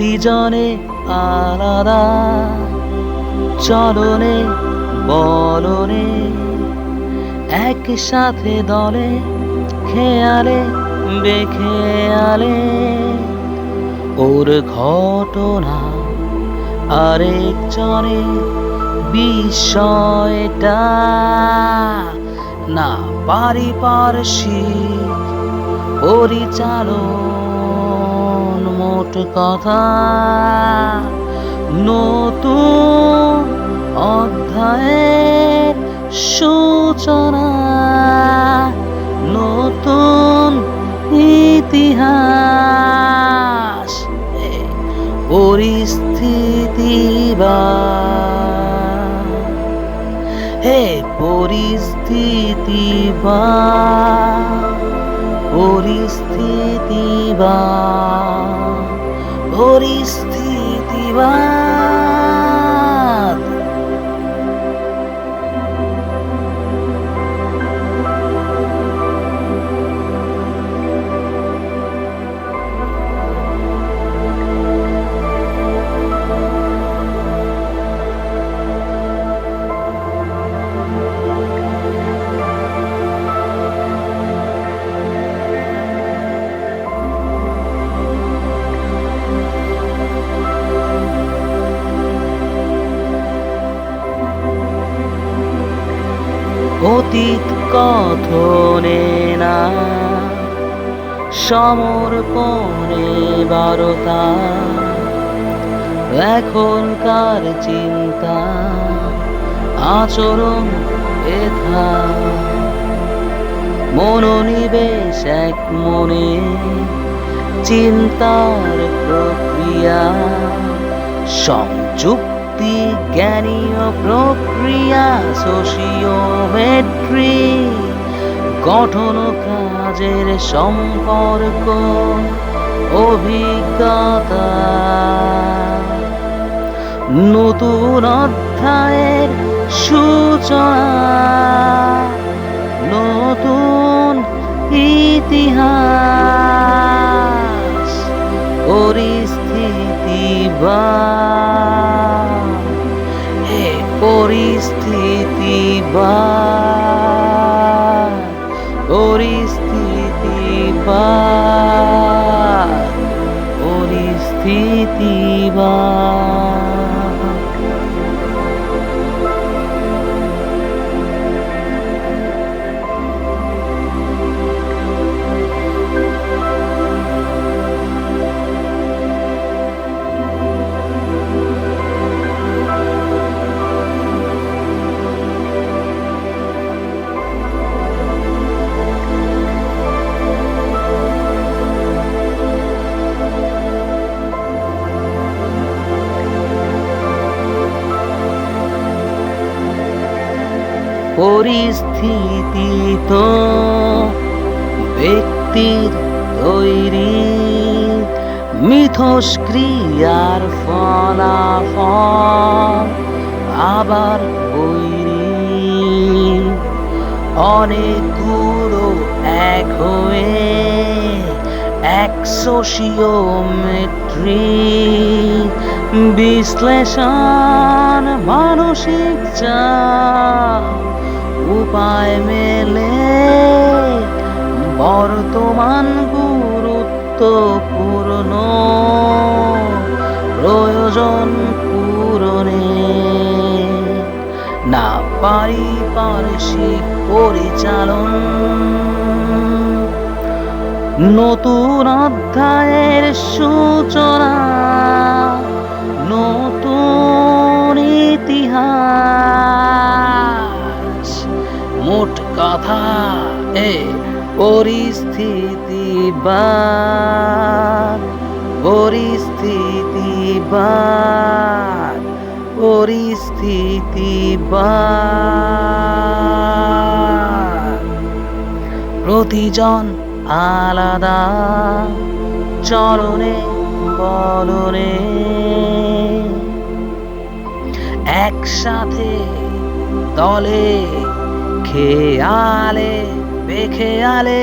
প্রতিজনে আলাদা। চলনে, বলনে, একসাথে দলে, খেয়ালে, বেখেয়ালে। ওর ঘটনা আরেকজনে বিষয়টা না পারিপার্শ্বিক পরিচালন মোট কথা। নতুন অধ্যায়ের সূচনা। নতুন ইতিহাস। পরিস্থিতি বা। হে পরিস্থিতি বা। পরিস্থিতি বা। পরিস্থিতি বা অতীত কথনে না, সমর্পণে বারতা, এখনকার চিন্তা, আচরণ এথা মনোনিবেশ এক মনে, চিন্তার প্রক্রিয়া, সংযুক্তি জ্ঞানীয় প্রক্রিয়া সোশিওমেট্রি। গঠন কাজের সম্পর্ক অভিজ্ঞতা। নতুন অধ্যায়ের সূচনা নতুন ইতিহাস। পরিস্থিতি তো ব্যক্তির তৈরি। মিথস্ক্রিয়ার ফলাফল আবার বৈরি। অনেকগুলো এক হয়ে এক সোশিওমেট্রি বিশ্লেষণ মানসিক চাপ উপায় মেলে। বর্তমান গুরুত্বপূর্ণ প্রয়োজন পূরণে। না পারিপার্শ্বিক পরিচালন। নতুন অধ্যায়ের সূচনা নতুন ইতিহাস। মোট কথা এ পরিস্থিতি বা পরিস্থিতি বা পরিস্থিতি বা প্রতিজন আলাদা, চলনে বলনে একসাথে দলে খেয়ালে বেখেয়ালে